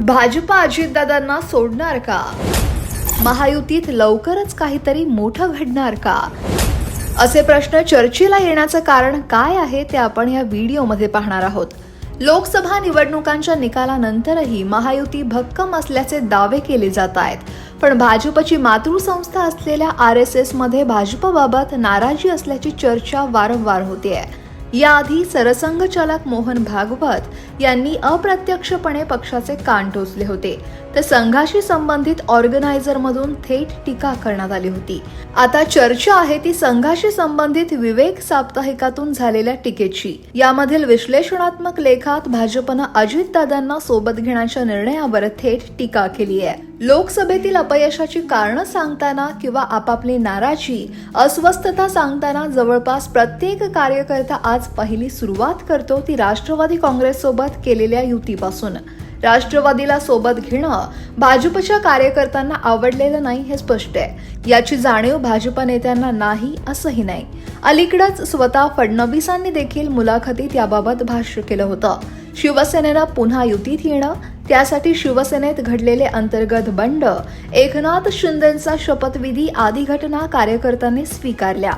भाजपा अजितदादांना सोडणार का? महायुतीत लवकरच काहीतरी मोठं घडणार का? असे प्रश्न चर्चेला येण्याचं कारण काय आहे ते आपण या व्हिडिओमध्ये पाहणार आहोत. लोकसभा निवडणुकांच्या निकालानंतरही महायुती भक्कम असल्याचे दावे केले जात आहेत. पण भाजपची मातृसंस्था असलेल्या आर एस एसमध्ये भाजपबाबत नाराजी असल्याची चर्चा वारंवार होते आहे याआधी सरसंघचालक मोहन भागवत यांनी अप्रत्यक्षपणे पक्षाचे कान टोचले होते. तर संघाशी संबंधित ऑर्गनायझरमधून थेट टीका करण्यात आली होती. आता चर्चा आहे ती संघाशी संबंधित विवेक साप्ताहिकातून झालेल्या टीकेची. यामधील विश्लेषणात्मक लेखात भाजपनं अजितदादांना सोबत घेण्याच्या निर्णयावर थेट टीका केली आहे. लोकसभेतील अपयशाची कारणं सांगताना किंवा आपापली नाराजी अस्वस्थता सांगताना जवळपास प्रत्येक कार्यकर्ता आज पहिली सुरुवात करतो ती राष्ट्रवादी काँग्रेससोबत केलेल्या युतीपासून. राष्ट्रवादीला सोबत घेणं भाजपच्या कार्यकर्त्यांना आवडलेलं नाही हे स्पष्ट आहे. याची जाणीव भाजप नेत्यांना नाही असंही नाही. अलीकडंच स्वतः फडणवीसांनी देखील मुलाखतीत याबाबत भाष्य केलं होतं. शिवसेनेनं पुन्हा युतीत येणं त्यासाठी शिवसेनेत घडलेले अंतर्गत बंड एकनाथ शिंदेचा शपथविधी आदी घटना कार्यकर्त्यांनी स्वीकारल्या.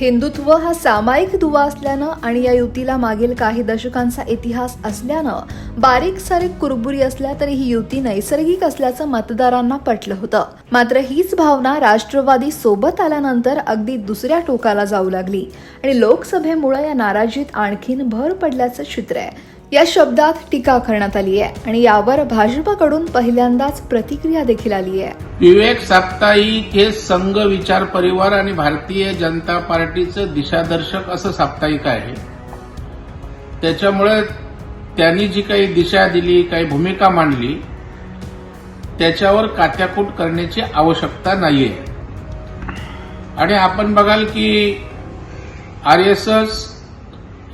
हिंदुत्व हा सामायिक दुवा असल्यानं आणि या युतीला मागील काही दशकांचा इतिहास असल्यानं बारीक सारीक कुरबुरी असल्या तरी ही युती नैसर्गिक असल्याचं मतदारांना पटलं होतं. मात्र हीच भावना राष्ट्रवादी सोबत आल्यानंतर अगदी दुसऱ्या टोकाला जाऊ लागली आणि लोकसभेमुळे या नाराजीत आणखीन भर पडल्याचं चित्र आहे. या शब्दात टीका करण्यात आली आहे आणि यावर भाजपकडून पहिल्यांदाच प्रतिक्रिया देखील आली आहे. विवेक साप्ताहिक हे संघ विचार परिवार आणि भारतीय जनता पार्टीचं दिशादर्शक असं साप्ताहिक आहे. त्याच्यामुळे त्यांनी जी काही दिशा दिली काही भूमिका मांडली त्याच्यावर कात्याकूट करण्याची आवश्यकता नाहीये. आणि आपण बघाल की आर एस एस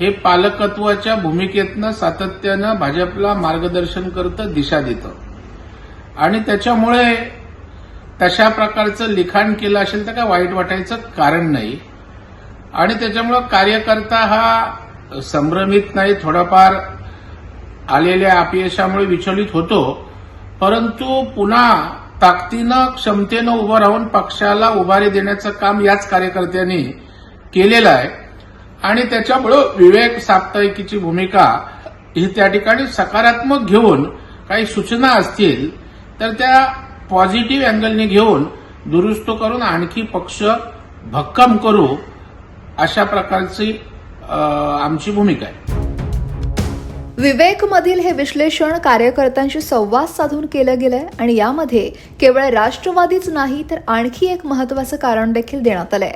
हे पालकत्वाच्या भूमिकेतनं सातत्यानं भाजपला मार्गदर्शन करतं दिशा देतं. आणि त्याच्यामुळे तशा प्रकारचं लिखाण केलं असेल तर काय वाईट वाटायचं कारण नाही. आणि त्याच्यामुळं कार्यकर्ता हा संभ्रमित नाही थोडाफार आलेल्या अपयशामुळे विचलित होतो. परंतु पुन्हा ताकदीनं क्षमतेनं उभं राहून पक्षाला उभारी देण्याचं काम याच कार्यकर्त्यांनी केलेलं आहे. आणि त्याच्यामुळं विवेक साप्ताहिकीची भूमिका ही त्या ठिकाणी सकारात्मक घेऊन काही सूचना असतील तर त्या पॉझिटिव्ह अँगलने घेऊन दुरुस्त करून आणखी पक्ष भक्कम करू अशा प्रकारची आमची भूमिका आहे. विवेकमधील हे विश्लेषण कार्यकर्त्यांशी संवाद साधून केलं गेलंय आणि यामध्ये केवळ राष्ट्रवादीच नाही तर आणखी एक महत्वाचं कारण देखील देण्यात आलंय.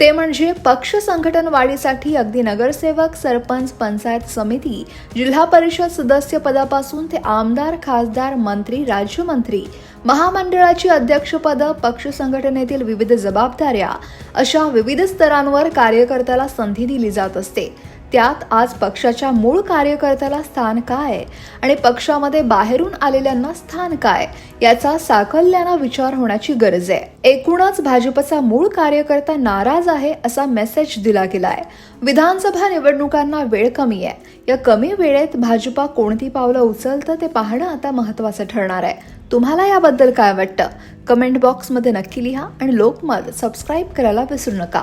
ते म्हणजे पक्ष संघटन वाढीसाठी अगदी नगरसेवक सरपंच पंचायत समिती जिल्हा परिषद सदस्य पदापासून ते आमदार खासदार मंत्री राज्यमंत्री महामंडळाची अध्यक्षपदं पक्ष संघटनेतील विविध जबाबदाऱ्या अशा विविध स्तरांवर कार्यकर्त्याला संधी दिली जात असते. त्यात आज पक्षाच्या मूळ कार्यकर्त्याला स्थान काय? आणि पक्षामध्ये बाहेरून आलेल्यांना स्थान काय? याचा साकल्यानं विचार होण्याची गरज आहे. एकूणच भाजपचा मूळ कार्यकर्ता नाराज आहे असा मेसेज दिला गेलाय. विधानसभा निवडणुकांना वेळ कमी आहे. या कमी वेळेत भाजपा कोणती पावलं उचलतं ते पाहणं आता महत्वाचं ठरणार आहे. तुम्हाला याबद्दल काय वाटतं? कमेंट बॉक्समध्ये नक्की लिहा आणि लोकमत सबस्क्राईब करायला विसरू नका.